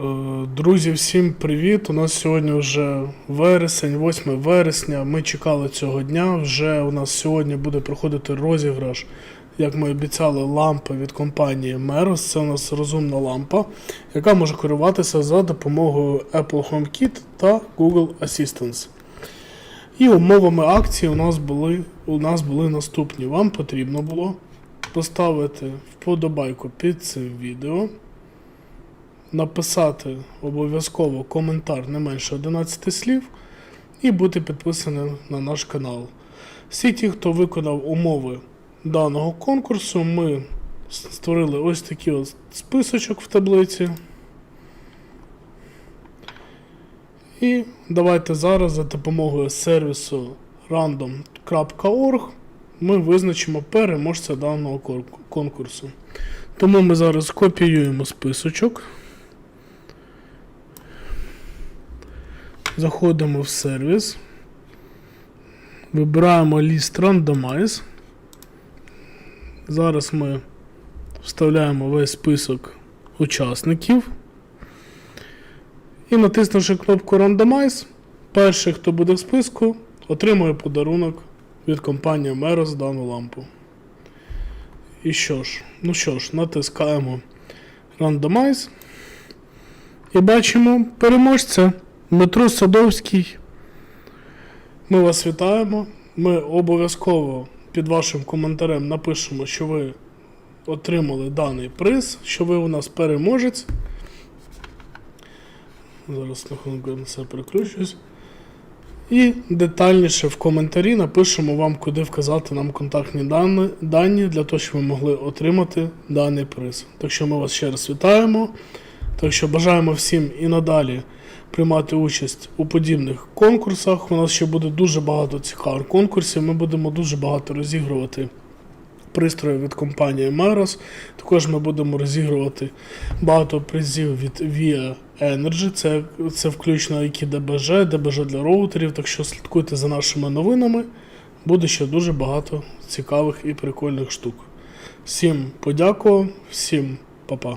Е, Друзі, всім привіт! У нас сьогодні вже вересень, 8 вересня. Ми чекали цього дня. Вже у нас сьогодні буде проходити розіграш, як ми обіцяли, лампи від компанії Meros. Це у нас розумна лампа, яка може керуватися за допомогою Apple HomeKit та Google Assistant. І умовами акції у нас були, у нас були наступні. Вам потрібно було поставити вподобайку під цим відео написати обов'язково коментар не менше 11 слів і бути підписаним на наш канал. Всі ті, хто виконав умови даного конкурсу, ми створили ось такий ось списочок в таблиці. І давайте зараз за допомогою сервісу random.org ми визначимо переможця даного конкурсу. Тому ми зараз копіюємо списочок. Заходимо в сервіс. Вибираємо ліст Randomize. Зараз ми вставляємо весь список учасників. І натиснувши кнопку Randomize, перший, хто буде в списку, отримує подарунок від компанії Meros дану лампу. І що ж, ну що ж, натискаємо Randomize. І бачимо переможця Дмитро Садовський. Ми вас вітаємо. Ми обов'язково під вашим коментарем напишемо, що ви отримали даний приз, що ви у нас переможець. Зараз на це переключусь. І детальніше в коментарі напишемо вам, куди вказати нам контактні дані, дані для того, щоб ви могли отримати даний приз. Так що ми вас ще раз вітаємо. Так що бажаємо всім і надалі приймати участь у подібних конкурсах. У нас ще буде дуже багато цікавих конкурсів. Ми будемо дуже багато розігрувати пристрої від компанії Meros. Також ми будемо розігрувати багато призів від VIA Energy. Це, це включно які ДБЖ, ДБЖ для роутерів. Так що слідкуйте за нашими новинами. Буде ще дуже багато цікавих і прикольних штук. Всім подякував, всім па-па.